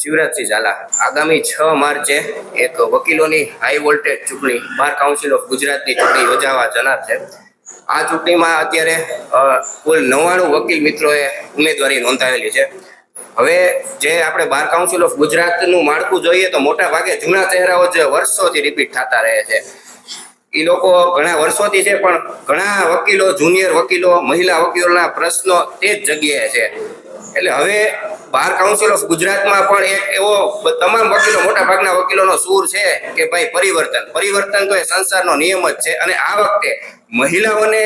શિવરાજસિંહ ઝાલા. આગામી છ માર્ચે એક વકીલોની હાઈ વોલ્ટેજ ચૂંટણી, બાર કાઉન્સિલ ઓફ ગુજરાતની ચૂંટણી યોજાવા જનાર છે. આ ચૂંટણીમાં અત્યારે કુલ નવ્વાણું વકીલ મિત્રોએ ઉમેદવારી નોંધાવેલી છે. હવે જે આપણે બાર કાઉન્સિલ ઓફ ગુજરાતનું માળખું જોઈએ તો મોટા ભાગે જૂના ચહેરાઓ જે વર્ષોથી રિપીટ થતા રહે છે. એ લોકો ઘણા વર્ષોથી છે, પણ ઘણા વકીલો જુનિયર વકીલો, મહિલા વકીલોના પ્રશ્નો તે જ જગ્યાએ છે. એટલે હવે બાર કાઉન્સિલ ઓફ ગુજરાતમાં પણ એક એવો તમામ વકીલો, મોટા ભાગના વકીલોનો સૂર છે કે ભાઈ પરિવર્તન. પરિવર્તન તો એ સંસારનો નિયમ જ છે. અને આ વખતે મહિલાઓને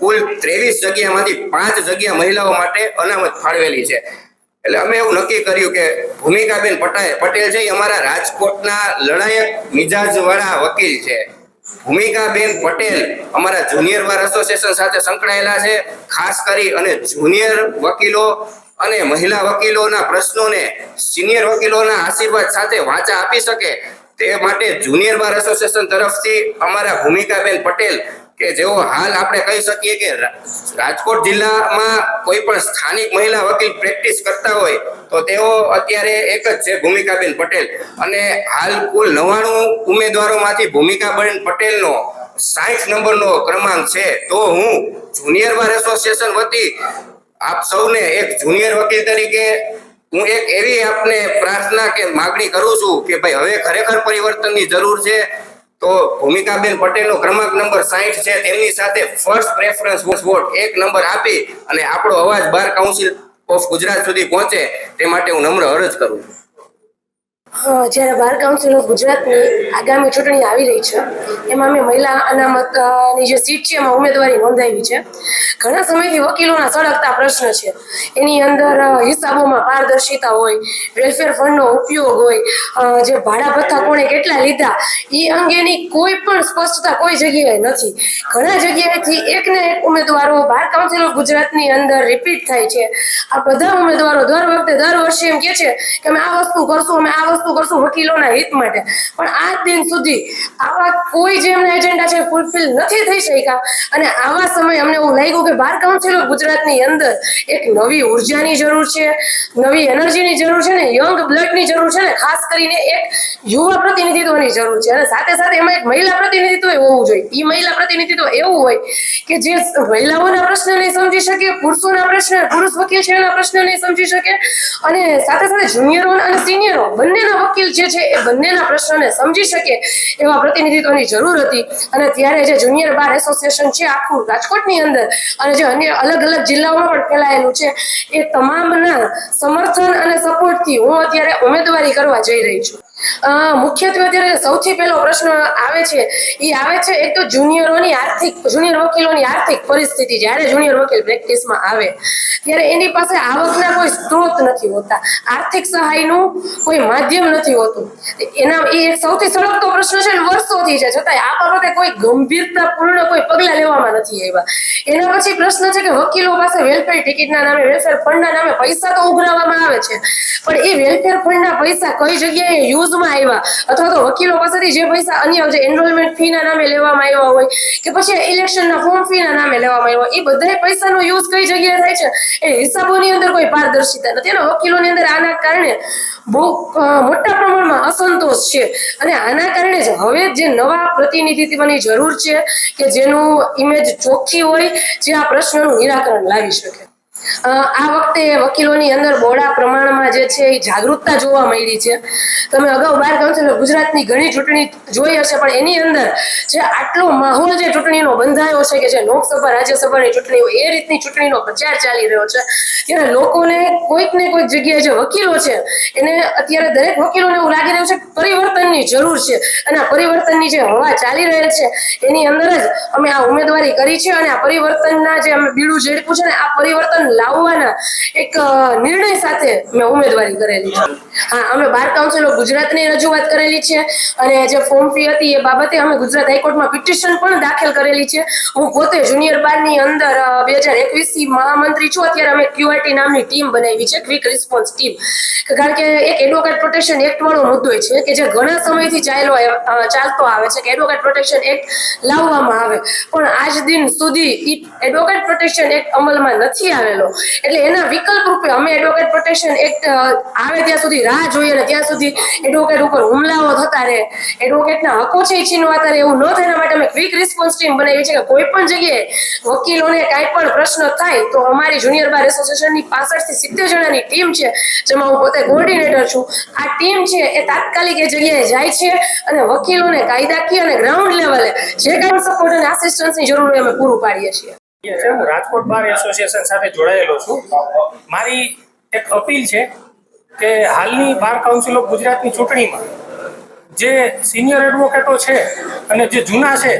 કુલ ત્રેવીસ જગ્યામાંથી પાંચ જગ્યા મહિલાઓ માટે અનામત ફાળવેલી છે. એટલે અમે એવું નક્કી કર્યું કે ભૂમિકાબેન પટેલ પટેલ છે એ અમારા રાજકોટના લડાયક મિજાજવાળા વકીલ છે. ભૂમિકાબેન પટેલ અમારા જુનિયર બાર એસોસિએશન સાથે સંકળાયેલા છે. ખાસ કરી અને જુનિયર વકીલો અને મહિલા વકીલોના પ્રશ્નોને સિનિયર વકીલોના આશીર્વાદ સાથે વાંચા આપી શકે તે માટે જુનિયર બાર એસોસિએશન તરફથી અમારા ભૂમિકાબેન પટેલ કે જેઓ હાલ આપણે કહી શકીએ કે રાજકોટ જિલ્લામાં કોઈ પણ સ્થાનિક મહિલા વકીલ પ્રેક્ટિસ કરતા હોય તો તેઓ અત્યારે એક જ છે ભૂમિકાબેન પટેલ. અને હાલ કુલ નવ્વાણું ઉમેદવારોમાંથી ભૂમિકાબેન પટેલનો સાઠ નંબરનો ક્રમાંક છે. તો હું જુનિયર બાર એસોસિએશન વતી આપ સૌને એક જુનિયર વકીલ તરીકે હું એક એવી આપને પ્રાર્થના કે માગણી કરું છું કે ભાઈ હવે ખરેખર પરિવર્તનની જરૂર છે, તો ભૂમિકાબેન પટેલનો ક્રમાંક નંબર સાઠ છે, તેમની સાથે ફર્સ્ટ પ્રેફરન્સ વોટ એક નંબર આપી અને આપણો અવાજ બાર કાઉન્સિલ ઓફ ગુજરાત સુધી પહોંચે, તે માટે હું નમ્ર અરજ કરું છું. જ્યારે બાર કાઉન્સિલ ઓફ ગુજરાતની આગામી ચૂંટણી આવી રહી છે, એમાં મેં મહિલા અનામતની જે સીટ છે, એમાં ઉમેદવારી નોંધાવી છે. ઘણા સમયથી વકીલોના સળગતા પ્રશ્ન છે. એની અંદર હિસાબોમાં પારદર્શિતા હોય વેલફેર ફંડનો ઉપયોગ હોય જે ભાડા ભથ્થા કોણે કેટલા લીધા એ અંગેની કોઈ પણ સ્પષ્ટતા કોઈ જગ્યાએ નથી. ઘણા જગ્યાએથી એક ને એક ઉમેદવારો બાર કાઉન્સિલ ઓફ ગુજરાતની અંદર રિપીટ થાય છે. આ બધા ઉમેદવારો દર વખતે, દર વર્ષે એમ કે છે કે અમે આ વસ્તુ કરશું, અમે આ વસ્તુ કરશું વકીલોના હિત માટે. પણ આજ દિન સુધી આવા કોઈ જે એમના એજન્ડા છે ફૂલફિલ નથી થઈ શક્યા. અને આવા સમયે અમને એવું લાગ્યું કે બાર કાઉન્સિલ ઓફ ગુજરાતની અંદર એક નવી ઉર્જાની જરૂર છે, નવી એનર્જીની જરૂર છે ને યંગ બ્લડની જરૂર છે ને ખાસ કરીને એક યુવા પ્રતિનિધિત્વની જરૂર છે. અને સાથે સાથે એમાં એક મહિલા પ્રતિનિધિત્વ હોવું જોઈએ. એ મહિલા પ્રતિનિધિત્વ એવું હોય કે જે મહિલાઓના પ્રશ્ન નહીં સમજી શકે, પુરુષોના પ્રશ્ન, પુરુષ વકીલ છે એના પ્રશ્ન નહીં સમજી શકે. અને સાથે સાથે જુનિયરો અને સિનિયરો બંનેના વકીલ જે છે એ બંનેના પ્રશ્નને સમજી શકે એવા પ્રતિનિધિત્વની જરૂર હતી. અને ત્યારે જે જુનિયર બાર એસોસિએશન છે આખું રાજકોટની અંદર અને જે અન્ય અલગ અલગ જિલ્લાઓમાં પણ ફેલાયેલું છે, એ તમામના સમર્થન અને સપોર્ટથી હું અત્યારે ઉમેદવારી કરવા જઈ રહી છું. મુખ્યત્વે અત્યારે સૌથી પહેલો પ્રશ્ન આવે છે. એ આવે છે એક તો જુનિયરોની આર્થિક, જુનિયર વકીલોની આર્થિક પરિસ્થિતિ જ્યારે જુનિયર વકીલ પ્રેક્ટિસમાં આવે, ત્યારે એની પાસે આવકના કોઈ સ્ત્રોત નથી હોતા. આર્થિક સહાયનું કોઈ માધ્યમ નથી હોતું. એના એ સૌથી સળગતો પ્રશ્ન છે વર્ષોથી છે. છતાંય આ બાબતે કોઈ ગંભીરતાપૂર્ણ કોઈ પગલાં લેવામાં નથી આવ્યા. એના પછી પ્રશ્ન છે કે વકીલો પાસે વેલફેર ટિકિટના નામે, વેલફેર ફંડના નામે પૈસા તો ઉઘરાવવામાં આવે છે. પણ એ વેલફેર ફંડના પૈસા કઈ જગ્યાએ યુઝમાં આવ્યા. અથવા તો વકીલો પાસેથી જે પૈસા અન્ય જે એનરોલમેન્ટ ફીના નામે લેવામાં આવ્યા હોય કે પછી ઇલેક્શનના ફોર્મ ફીના નામે લેવામાં આવ્યા એ બધા પૈસાનો યુઝ કઈ જગ્યાએ થાય છે? એ હિસાબોની અંદર કોઈ પારદર્શિતા નથી. અને વકીલોની અંદર આના કારણે બહુ મોટા પ્રમાણમાં અસંતોષ છે. અને આના કારણે જ હવે જે નવા પ્રતિનિધિત્વની જરૂર છે કે જેનું ઇમેજ ચોખ્ખી હોય, જે આ પ્રશ્નનું નિરાકરણ લાવી શકે. આ વખતે વકીલોની અંદર બહોળા પ્રમાણમાં જે છે એ જાગૃતતા જોવા મળી છે. તમે અગાઉ બહાર કાઉન્સિલ ગુજરાતની ઘણી ચૂંટણી જોઈ હશે, પણ એની અંદર જે આટલો માહોલ જે ચૂંટણીનો બંધાયો છે કે જે લોકસભા, રાજ્યસભાની ચૂંટણી હોય એ રીતની ચૂંટણીનો પ્રચાર ચાલી રહ્યો છે. ત્યારે લોકોને કોઈક ને કોઈક જગ્યાએ જે વકીલો છે, એને અત્યારે દરેક વકીલોને એવું લાગી રહ્યું છે કે પરિવર્તનની જરૂર છે. અને આ પરિવર્તનની જે હવા ચાલી રહેલ છે, એની અંદર જ અમે આ ઉમેદવારી કરી છે અને આ પરિવર્તનના જે અમે બીડું ઝેડપ્યું છે ને, આ પરિવર્તન લાવવાના એક નિર્ણય સાથે મેં ઉમેદવારી કરેલી છે. હા, અમે બાર કાઉન્સિલ ગુજરાતની રજૂઆત કરેલી છે અને જે ફોર્મ ફી હતી એ બાબતે અમે ગુજરાત હાઈકોર્ટમાં પિટિશન પણ દાખલ કરેલી છે. હું પોતે જુનિયર બારની અંદર બે હજાર એકવીસથી મહામંત્રી છું. અત્યારે અમે ક્યુઆરટી નામની ટીમ બનાવી છે ક્વિક રિસ્પોન્સ ટીમ કારણ કે એક એડવોકેટ પ્રોટેક્શન એક્ટ વાળો મુદ્દો છે કે જે ઘણા સમયથી ચાલ્યો ચાલતો આવે છે કે એડવોકેટ પ્રોટેક્શન એક્ટ લાવવામાં આવે. પણ આજ દિન સુધી એડવોકેટ પ્રોટેક્શન એક્ટ અમલમાં નથી આવેલો. લો એટલે એના વિકલ્પ રૂપે અમે એડવોકેટ પ્રોટેક્શન એક્ટ આવે ત્યાં સુધી રાહ જોઈએ અને ત્યાં સુધી એડવોકેટ ઉપર હુમલાઓ થતા રહે. એડવોકેટના હકો છે છીનવાતા રહે, એવું ન થાય માટે અમે ક્વિક રિસ્પોન્સ ટીમ બનાવી છે કે કોઈ પણ જગ્યાએ વકીલોને કાંઈ પણ પ્રશ્ન થાય તો અમારી જુનિયર બાર એસોસિએશનની પાસઠથી સિત્તેર જણાની ટીમ છે, જેમાં હું પોતે કોર્ડિનેટર છું. આ ટીમ છે એ તાત્કાલિક એ જગ્યાએ જાય છે અને વકીલોને કાયદાકીય અને ગ્રાઉન્ડ લેવલે જે કાંઈ સપોર્ટ અને આસિસ્ટન્સની જરૂર હોય અમે પૂરું પાડીએ છીએ. હું રાજકોટ બાર એસોસિએશન સાથે જોડાયેલો છું. મારી એક અપીલ છે કે હાલની બાર કાઉન્સિલ ઓફ ગુજરાતની ચૂંટણીમાં જે સિનિયર એડવોકેટો છે અને જે જૂના છે,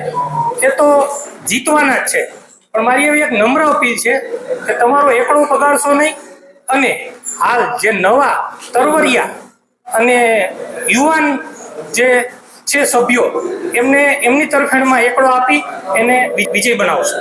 એ તો જીતવાના જ છે. પણ મારી એવી એક નમ્ર અપીલ છે કે તમારો એકડો પગારશો નહીં અને હાલ જે નવા તરવરિયા અને યુવાન જે છે સભ્યો, એમને એમની તરફેણમાં એકડો આપી, એને વિજય બનાવશો.